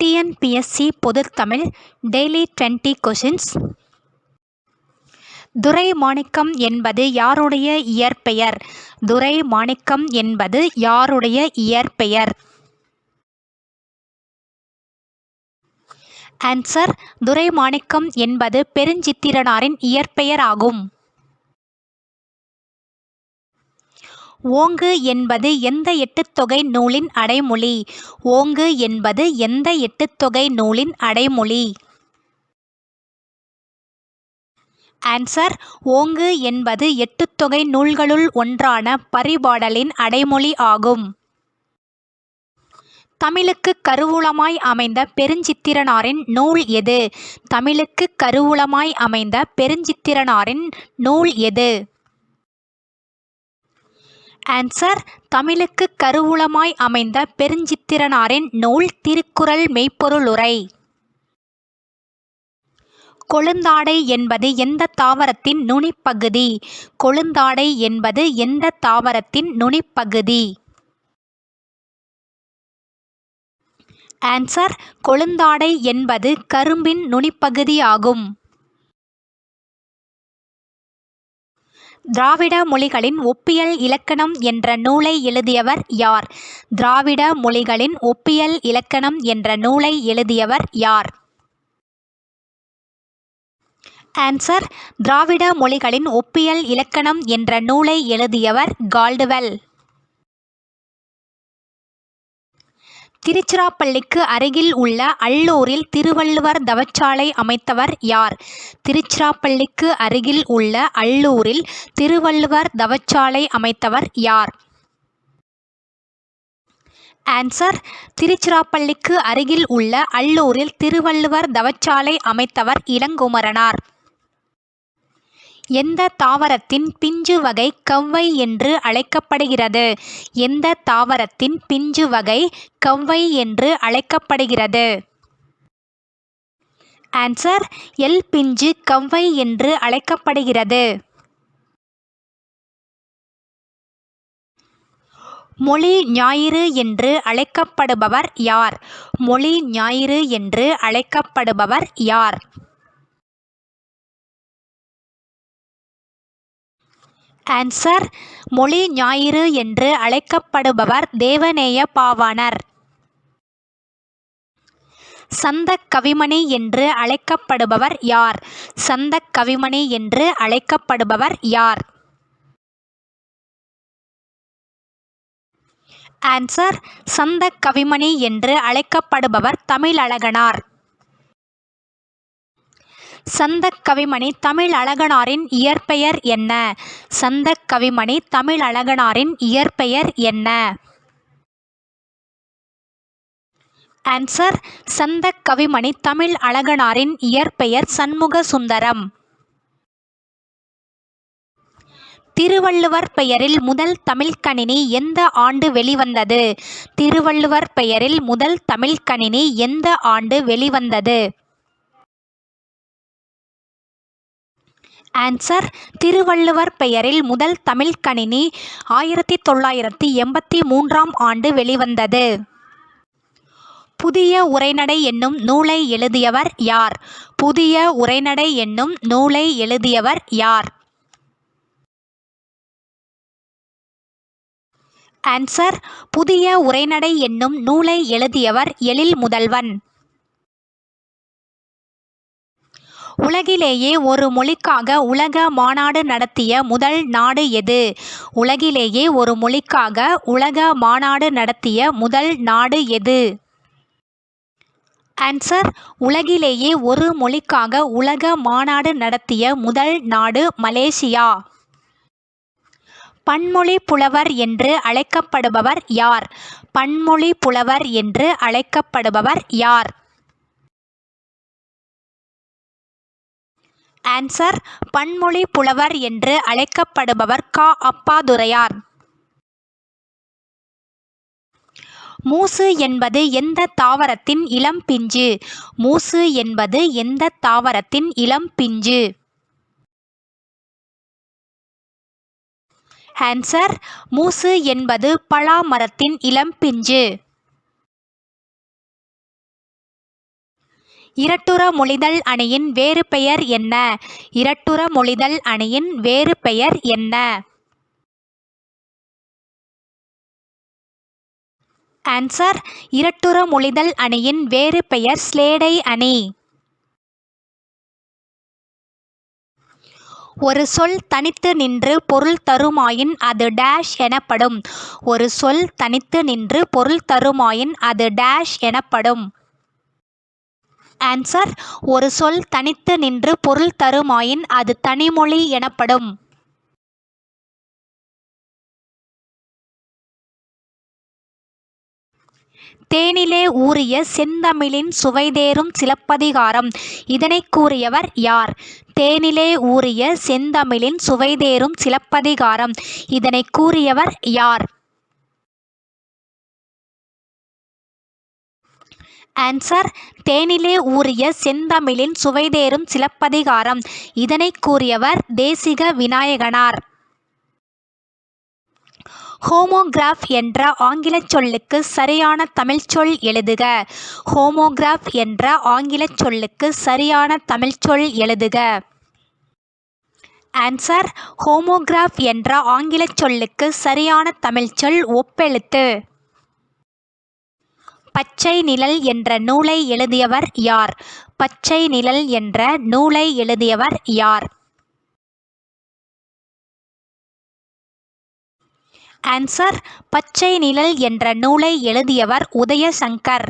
TNPSC பொதுத்தமிழ் daily twenty questions Durai Manickam என்பது யாருடைய இயற்பெயர்? துரை மாணிக்கம் என்பது யாருடைய இயற்பெயர்? ஆன்சர் துரை மாணிக்கம் என்பது பெருஞ்சித்திரனாரின் இயற்பெயர் ஆகும். ஓங்கு என்பது எந்த எட்டுத்தொகை நூலின் அடைமொழி? ஓங்கு என்பது எந்த எட்டுத்தொகை நூலின் அடைமொழி? ஆன்சர் ஓங்கு என்பது எட்டுத்தொகை நூல்களுள் ஒன்றான பரிபாடலின் அடைமொழி ஆகும். தமிழுக்கு கருவூலமாய் அமைந்த பெருஞ்சித்திரனாரின் நூல் எது? தமிழுக்கு கருவூலமாய் அமைந்த பெருஞ்சித்திரனாரின் நூல் எது? ஆன்சர் தமிழுக்கு கருவூலமாய் அமைந்த பெருஞ்சித்திரனாரின் நூல் திருக்குறள் மெய்ப்பொருளுரை. கொழுந்தாடை என்பது எந்த தாவரத்தின் நுனிப்பகுதி? கொழுந்தாடை என்பது எந்த தாவரத்தின் நுனிப்பகுதி? ஆன்சர் கொழுந்தாடை என்பது கரும்பின் நுனிப்பகுதி திராவிட மொழிகளின் ஒப்பியல் இலக்கணம் என்ற நூலை எழுதியவர் யார்? திராவிட மொழிகளின் ஒப்பியல் இலக்கணம் என்ற நூலை எழுதியவர் யார்? ஆன்சர் திராவிட மொழிகளின் ஒப்பியல் இலக்கணம் என்ற நூலை எழுதியவர் கால்டுவெல். திருச்சிராப்பள்ளிக்கு அருகில் உள்ள அள்ளூரில் திருவள்ளுவர் தவச்சாலை அமைத்தவர் யார்? திருச்சிராப்பள்ளிக்கு அருகில் உள்ள அள்ளூரில் திருவள்ளுவர் தவச்சாலை அமைத்தவர் யார்? ஆன்சர் திருச்சிராப்பள்ளிக்கு அருகில் உள்ள அள்ளூரில் திருவள்ளுவர் தவச்சாலை அமைத்தவர் இளங்குமரனார். எந்த தாவரத்தின் பிஞ்சு வகை கவ்வை என்று அழைக்கப்படுகிறது? எந்த தாவரத்தின் பிஞ்சு வகை கவ்வை என்று அழைக்கப்படுகிறது? ஆன்சர் எல் பிஞ்சு கவ்வை என்று அழைக்கப்படுகிறது. மொழி ஞாயிறு என்று அழைக்கப்படுபவர் யார்? மொழி ஞாயிறு என்று அழைக்கப்படுபவர் யார்? ஆன்சர் மொழி ஞாயிறு என்று அழைக்கப்படுபவர் தேவநேய பாவாணர். சந்தக் கவிமணி என்று அழைக்கப்படுபவர் யார்? சந்தக் கவிமணி என்று அழைக்கப்படுபவர் யார்? ஆன்சர் சந்தக் கவிமணி என்று அழைக்கப்படுபவர் தமிழழகனார். சந்தக் கவிமணி தமிழழகனாரின் இயற்பெயர் என்ன? சந்தக் கவிமணி தமிழழகனாரின் இயற்பெயர் என்ன? ஆன்சர் சந்தக் கவிமணி தமிழ் அழகனாரின் இயற்பெயர் சண்முக சுந்தரம் திருவள்ளுவர் பெயரில் முதல் தமிழ்க்கணினி எந்த ஆண்டு வெளிவந்தது? திருவள்ளுவர் பெயரில் முதல் தமிழ்க்கணினி எந்த ஆண்டு வெளிவந்தது? ஆன்சர் திருவள்ளுவர் பெயரில் முதல் தமிழ்க்கணினி ஆயிரத்தி தொள்ளாயிரத்தி எண்பத்தி மூன்றாம் ஆண்டு வெளிவந்தது. புதிய உரைநடை என்னும் நூலை எழுதியவர் யார்? புதிய உரைநடை என்னும் நூலை எழுதியவர் யார்? ஆன்சர் புதிய உரைநடை என்னும் நூலை எழுதியவர் எழில் முதல்வன். உலகிலேயே ஒரு மொழிக்காக உலக மாநாடு நடத்திய முதல் நாடு எது? உலகிலேயே ஒரு மொழிக்காக உலக மாநாடு நடத்திய முதல் நாடு எது? ஆன்சர் உலகிலேயே ஒரு மொழிக்காக உலக மாநாடு நடத்திய முதல் நாடு மலேசியா. பன்மொழி புலவர் என்று அழைக்கப்படுபவர் யார்? பன்மொழி புலவர் என்று அழைக்கப்படுபவர் யார்? ஆன்சர் பன்மொழி புலவர் என்று அழைக்கப்படுபவர் கா. அப்பாதுரையார். மூசு என்பது எந்த தாவரத்தின் இளம் பிஞ்சு? மூசு என்பது எந்த தாவரத்தின் இளம் பிஞ்சு? ஆன்சர் மூசு என்பது பலா மரத்தின் இளம் பிஞ்சு. இரட்டுற மொழிதல் அணியின் வேறு பெயர் என்ன? இரட்டுற மொழிதல் அணியின் வேறு பெயர் என்ன? ஆன்சர் இரட்டுற மொழிதல் அணியின் வேறு பெயர் ஸ்லேடை அணி. ஒரு சொல் தனித்து நின்று பொருள் தருமாயின் அது டேஷ் எனப்படும். ஒரு சொல் தனித்து நின்று பொருள் தருமாயின் அது டேஷ் எனப்படும். ஆன்சர் ஒரு சொல் தனித்து நின்று பொருள் தருமாயின் அது தனிமொழி எனப்படும். தேனிலே ஊறிய செந்தமிழின் சுவைதேறும் சிலப்பதிகாரம். இதனைக் கூறியவர் யார்? தேனிலே ஊறிய செந்தமிழின் சுவைதேறும் சிலப்பதிகாரம். இதனைக் கூறியவர் யார்? ஆன்சர் தேனிலே ஊறிய செந்தமிழின் சுவைதேறும் சிலப்பதிகாரம். இதனைக் கூறியவர் தேசிக விநாயகனார். ஹோமோகிராஃப் என்ற ஆங்கிலச் சொல்லுக்கு சரியான தமிழ்ச்சொல் எழுதுக. ஹோமோகிராஃப் என்ற ஆங்கிலச் சொல்லுக்கு சரியான தமிழ்ச்சொல் எழுதுக. ஆன்சர் ஹோமோகிராஃப் என்ற ஆங்கிலச் சொல்லுக்கு சரியான தமிழ்ச்சொல் ஒப்பெழுத்து. பச்சை நிழல் என்ற நூலை எழுதியவர் யார்? பச்சை நிழல் என்ற நூலை எழுதியவர் யார்? ஆன்சர் பச்சை நிழல் என்ற நூலை எழுதியவர் உதயசங்கர்.